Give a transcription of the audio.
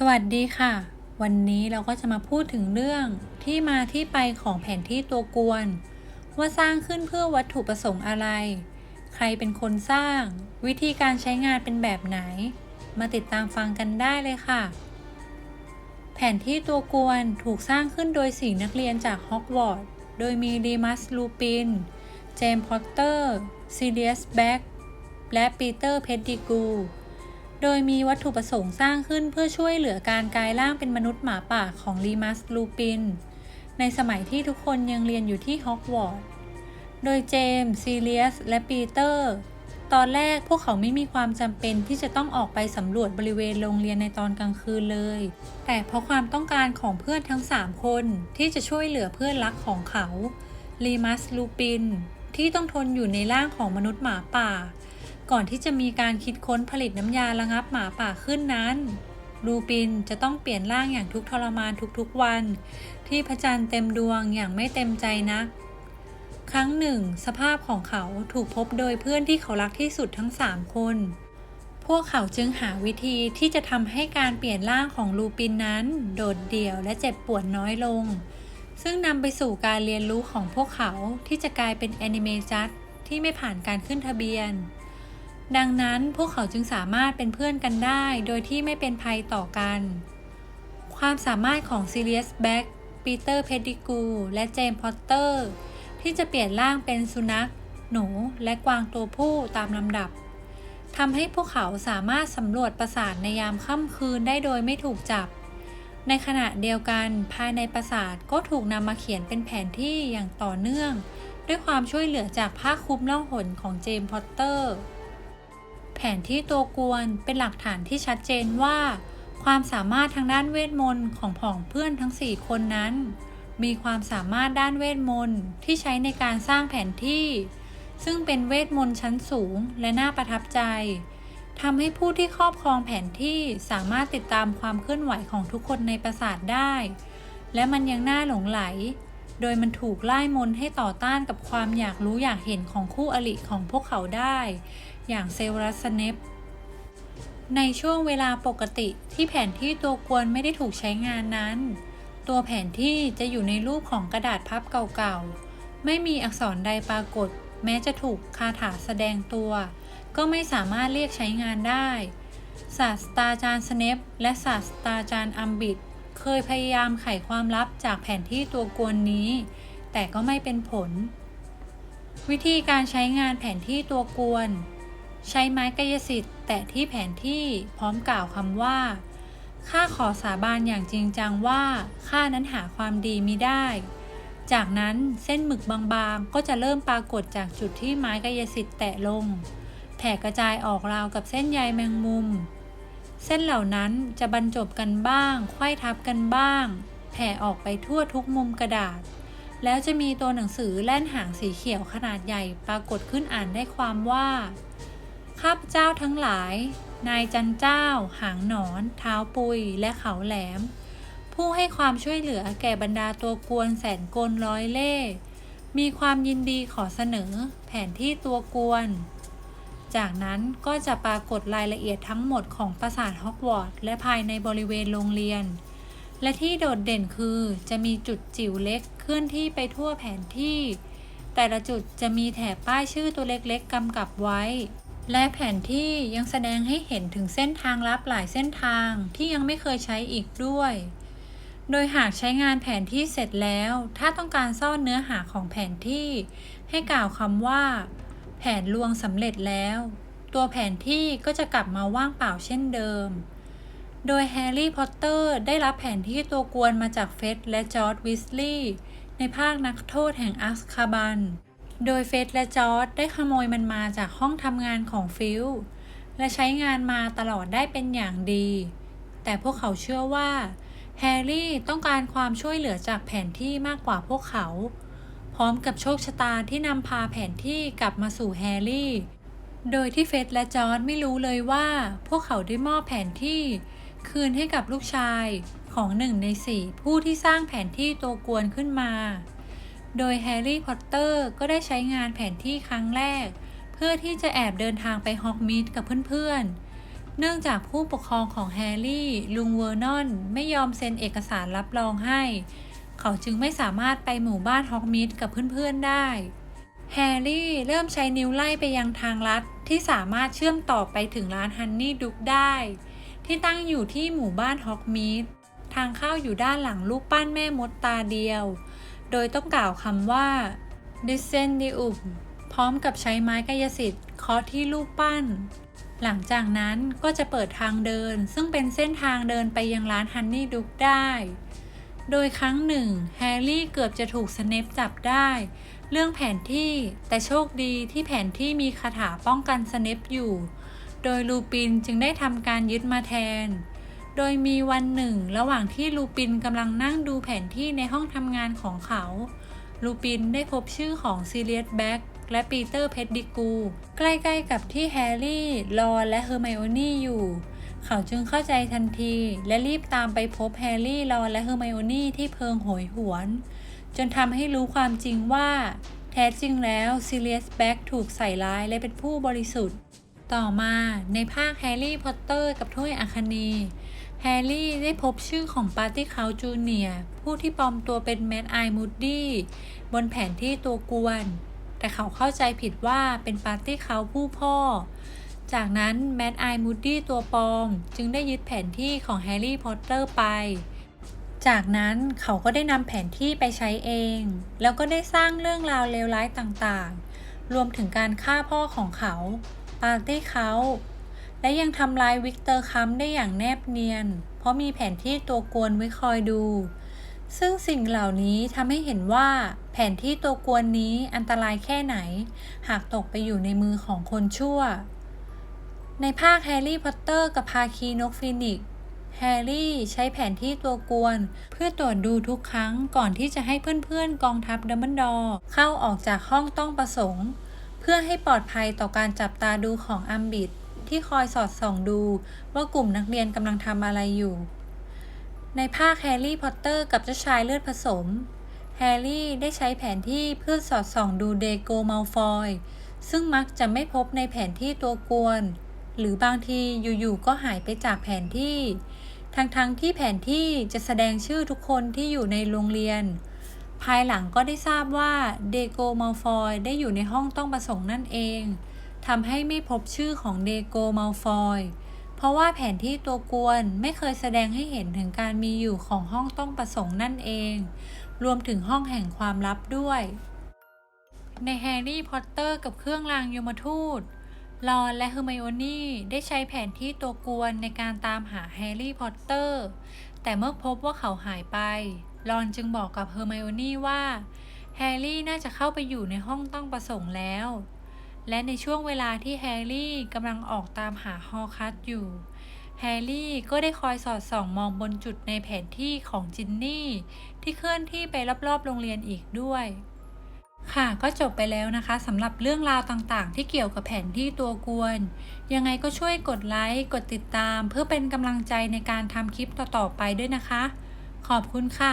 สวัสดีค่ะ วันนี้เราก็จะมาพูดถึงเรื่องที่มาที่ไปของแผนที่ตัวกวน ว่าสร้างขึ้นเพื่อวัตถุประสงค์อะไร ใครเป็นคนสร้าง วิธีการใช้งานเป็นแบบไหน มาติดตามฟังกันได้เลยค่ะ แผนที่ตัวกวนถูกสร้างขึ้นโดยสี่นักเรียนจากฮอกวอตส์โดยมีดีมัสลูปิน เจมส์พอตเตอร์ซีเรียสแบ็กและปีเตอร์เพดดิกู โดยมีวัตถุประสงค์สร้างขึ้นเพื่อช่วยเหลือการกลายร่างเป็นมนุษย์หมาป่าของลีมัสลูปิน ในสมัยที่ทุกคนยังเรียนอยู่ที่ฮอกวอตส์ โดยเจมส์ซีเรียส และปีเตอร์ ตอนแรกพวกเขาไม่มีความจำเป็นที่จะต้องออกไปสำรวจบริเวณโรงเรียนในตอนกลางคืนเลย แต่เพราะความต้องการของเพื่อนทั้ง 3 คนที่จะช่วยเหลือเพื่อนรักของเขาลีมัสลูปินที่ต้องทนอยู่ในร่างของมนุษย์หมาป่า ก่อนที่จะมีการคิดค้นผลิตน้ำยาระงับหมาป่าขึ้นนั้น ลูปินจะต้องเปลี่ยนร่างอย่างทุกทรมานทุกๆวัน ที่พระจันทร์เต็มดวงอย่างไม่เต็มใจนัก ครั้งหนึ่ง สภาพของเขาถูกพบโดยเพื่อนที่เขารักที่สุดทั้งสามคน พวกเขาจึงหาวิธีที่จะทำให้การเปลี่ยนร่างของลูปินนั้น โดดเดี่ยวและเจ็บปวดน้อยลง ซึ่งนำไปสู่การเรียนรู้ของพวกเขาที่จะกลายเป็นแอนิเมจัสที่ไม่ผ่านการขึ้นทะเบียน ดังนั้นพวกเขาจึงสามารถเป็นเพื่อนกันได้ โดยที่ไม่เป็นภัยต่อกัน ความสามารถของซีเรียสแบ็กปีเตอร์เพดดิกูและเจมส์พอตเตอร์ ที่จะเปลี่ยนร่างเป็นสุนัข หนูและกวางตัวผู้ตามลำดับทำให้พวกเขาสามารถสำรวจปราสาทในยามค่ำคืนได้โดยไม่ถูกจับ ในขณะเดียวกันภายในปราสาทก็ถูกนำมาเขียนเป็นแผนที่อย่างต่อเนื่อง ด้วยความช่วยเหลือจากผ้าคลุมล่องหนของเจมส์พอตเตอร์ แผนที่ตัวกวนเป็นหลักฐานที่ชัดเจนว่า ความสามารถทางด้านเวทมนต์ของผองเพื่อนทั้ง 4 คนนั้น มีความสามารถด้านเวทมนต์ที่ใช้ในการสร้างแผนที่ ซึ่งเป็นเวทมนต์ชั้นสูงและน่าประทับใจทำให้ผู้ที่ครอบครองแผนที่สามารถติดตามความเคลื่อนไหวของทุกคนในปราสาทได้ และมันยังน่าหลงไหล โดยมันถูกไล่มนให้ต่อต้านกับความอยากรู้อยากเห็นของคู่อริของพวกเขาได้ อย่างเซลรัสเนปในช่วงเวลาปกติที่แผนที่ตัวกวนไม่ได้ถูกใช้งานนั้น ตัวแผนที่จะอยู่ในรูปของกระดาษพับเก่าๆ ไม่มีอักษรใดปรากฏ แม้จะถูกคาถาแสดงตัว ก็ไม่สามารถเรียกใช้งานได้ ศาสตราจารย์สเนปและศาสตราจารย์อัมบิด เคยพยายามไขความลับจากแผนที่ตัวกวนนี้ แต่ก็ไม่เป็นผล วิธีการใช้งานแผนที่ตัวกวน ใช้ไม้กายสิทธิ์ แตะที่แผนที่พร้อมกล่าวคำว่าข้าขอสาบานอย่างจริงจังว่าข้านั้นหาความดีมิได้ จากนั้นเส้นหมึกบางๆ ก็จะเริ่มปรากฏจากจุดที่ไม้กายสิทธิ์แตะลง แผ่กระจายออกราวกับเส้นใยแมงมุม เส้นเหล่านั้นจะบรรจบกันบ้างไขว้ทับกันบ้าง แผ่ออกไปทั่วทุกมุมกระดาษ แล้วจะมีตัวหนังสือแล่นหางสีเขียวขนาดใหญ่ปรากฏขึ้นอ่านได้ความว่าข้าพเจ้าทั้งหลาย นายจันเจ้า หางหนอน เท้าปุย และเขาแหลม ผู้ให้ความช่วยเหลือแก่บรรดาตัวกวนแสนกลร้อยเล่ห์มีความยินดีขอเสนอ แผนที่ตัวกวน จากนั้นก็จะปรากฏรายละเอียดทั้งหมดของปราสาทฮอกวอตส์และภายในบริเวณโรงเรียน และที่โดดเด่นคือจะมีจุดจิ๋วเล็กเคลื่อนที่ไปทั่วแผนที่ แต่ละจุดจะมีแถบป้ายชื่อตัวเล็กๆกำกับไว้ และแผนที่ยังแสดงให้เห็นถึงเส้นทางลับหลายเส้นทางที่ยังไม่เคยใช้อีกด้วย โดยหากใช้งานแผนที่เสร็จแล้ว ถ้าต้องการซ่อนเนื้อหาของแผนที่ ให้กล่าวคำว่า แผนลวงสำเร็จแล้ว ตัวแผนที่ก็จะกลับมาว่างเปล่าเช่นเดิม โดยแฮร์รี่พอตเตอร์ได้รับแผนที่ตัวกวนมาจากเฟร็ดและจอร์ดวิสลีย์ในภาคนักโทษแห่งอัสคาบัน โดยเฟร็ดและจอร์ดได้ขโมยมันมาจากห้องทำงานของฟิลและใช้งานมาตลอดได้เป็นอย่างดี แต่พวกเขาเชื่อว่าแฮร์รี่ต้องการความช่วยเหลือจากแผนที่มากกว่าพวกเขา พร้อมกับโชคชะตาที่นำพาแผนที่กลับมาสู่แฮร์รี่ โดยที่เฟร็ดและจอร์ดไม่รู้เลยว่า พวกเขาได้มอบแผนที่ คืนให้กับลูกชายของหนึ่งในสี่ผู้ที่สร้างแผนที่ตัวกวนขึ้นมา โดยแฮร์รี่พอตเตอร์ก็ได้ใช้งานแผนที่ครั้งแรก เพื่อที่จะแอบเดินทางไปฮอกมิดกับเพื่อนๆเนื่องจากผู้ปกครองของแฮร์รี่ ลุงเวอร์นอน ไม่ยอมเซ็นเอกสารรับรองให้ เขาจึงไม่สามารถไปหมู่บ้านฮอกมิดกับเพื่อนๆได้ แฮร์รี่เริ่มใช้นิ้วไล่ไปยังทางลัดที่สามารถเชื่อมต่อไปถึงร้านฮันนี่ดุกได้ ที่ตั้งอยู่ที่หมู่บ้านฮอกมิดทางเข้าอยู่ด้านหลังรูปปั้นแม่มดตาเดียว โดยต้องกล่าวคำว่า Descendium พร้อมกับใช้ไม้กายสิทธิ์เคาะที่รูปปั้น หลังจากนั้นก็จะเปิดทางเดิน ซึ่งเป็นเส้นทางเดินไปยังร้านฮันนี่ดุกได้ โดยครั้งหนึ่ง แฮร์รี่เกือบจะถูกสเนปจับได้ เรื่องแผนที่แต่โชคดีที่แผนที่มีคาถาป้องกันสเนปอยู่ โดยลูปินจึงได้ทำการยึดมาแทน โดยมีวันหนึ่ง ระหว่างที่ลูปินกำลังนั่งดูแผนที่ในห้องทำงานของเขา ลูปินได้พบชื่อของซีเรียสแบ็กและปีเตอร์เพดดิกู ใกล้ๆกับที่แฮร์รี่ รอนและเฮอร์ไมโอนี่อยู่ เขาจึงเข้าใจทันที และรีบตามไปพบแฮร์รี่รอนและเฮอร์ไมโอนี่ที่เพิงโหยหวน จนทำให้รู้ความจริงว่า แท้จริงแล้วซีเรียสแบ็กถูกใส่ร้ายและเป็นผู้บริสุทธิ์ ต่อมาในภาคแฮร์รี่พอตเตอร์กับถ้วยอัคนีแฮร์รี่ได้พบชื่อของปาร์ตี้เขาจูเนียผู้ที่ปลอมตัวเป็นแมดไอมูดดี้บนแผนที่ตัวกวน แต่เขาเข้าใจผิดว่าเป็นปาร์ตี้เขาผู้พ่อ จากนั้นแมดไอมูดดี้ตัวปลอม จึงได้ยึดแผนที่ของแฮร์รี่พอตเตอร์ไป จากนั้นเขาก็ได้นำแผนที่ไปใช้เอง แล้วก็ได้สร้างเรื่องราวเลวร้ายต่างๆ รวมถึงการฆ่าพ่อของเขา ปาร์ตี้เขา และยังทำลายวิกเตอร์คัมได้อย่างแนบเนียน เพราะมีแผนที่ตัวกวนไว้คอยดู ซึ่งสิ่งเหล่านี้ทำให้เห็นว่าแผนที่ตัวกวนนี้อันตรายแค่ไหน หากตกไปอยู่ในมือของคนชั่ว ในภาคแฮร์รี่พอตเตอร์กับภาคีนกฟินิกแฮร์รี่ใช้แผนที่ตัวกวน เพื่อตรวจดูทุกครั้งก่อนที่จะให้เพื่อนๆกองทัพดัมเบิลดอร์เข้าออกจากห้องต้องประสงค์ เพื่อให้ปลอดภัยต่อการจับตาดูของอัมบิดที่คอยสอดส่องดูว่ากลุ่มนักเรียนกำลังทำอะไรอยู่ ในภาคแฮร์รี่พอตเตอร์กับเจ้าชายเลือดผสม แฮร์รี่ได้ใช้แผนที่เพื่อสอดส่องดูเดโกมัลฟอยซึ่งมักจะไม่พบในแผนที่ตัวกวน หรือบางทีอยู่ๆก็หายไปจากแผนที่ ทั้งๆทที่แผนที่จะแสดงชื่อทุกคนที่อยู่ในโรงเรียน ภายหลังก็ได้ทราบว่าเดโกมัลฟอยได้อยู่ในห้องต้องประสงค์นั่นเองทำให้ไม่พบชื่อของเดโกมัลฟอยเพราะว่าแผนที่ตัวกวนไม่เคยแสดงให้เห็นถึงการมีอยู่ของห้องต้องประสงค์นั่นเอง รวมถึงห้องแห่งความลับด้วย ในแฮร์รี่พอตเตอร์กับเครื่องรางยมทูต รอนและเฮอร์ไมโอนี่ได้ใช้แผนที่ตัวกวนในการตามหาแฮร์รี่พอตเตอร์ แต่เมื่อพบว่าเขาหายไป รอนจึงบอกกับเฮอร์ไมโอนี่ว่า แฮร์รี่น่าจะเข้าไปอยู่ในห้องต้องประสงค์แล้ว และในช่วงเวลาที่แฮร์รี่กำลังออกตามหาฮอคัสอยู่ แฮร์รี่ก็ได้คอยสอดส่องมองบนจุดในแผนที่ของจินนี่ ที่เคลื่อนที่ไปรอบๆโรงเรียนอีกด้วย ค่ะก็จบไปแล้วนะคะสำหรับเรื่องราวต่างๆ ที่เกี่ยวกับแผนที่ตัวกวน ยังไงก็ช่วยกดไลค์กดติดตาม เพื่อเป็นกำลังใจในการทำคลิปต่อๆไปด้วยนะคะ ขอบคุณค่ะ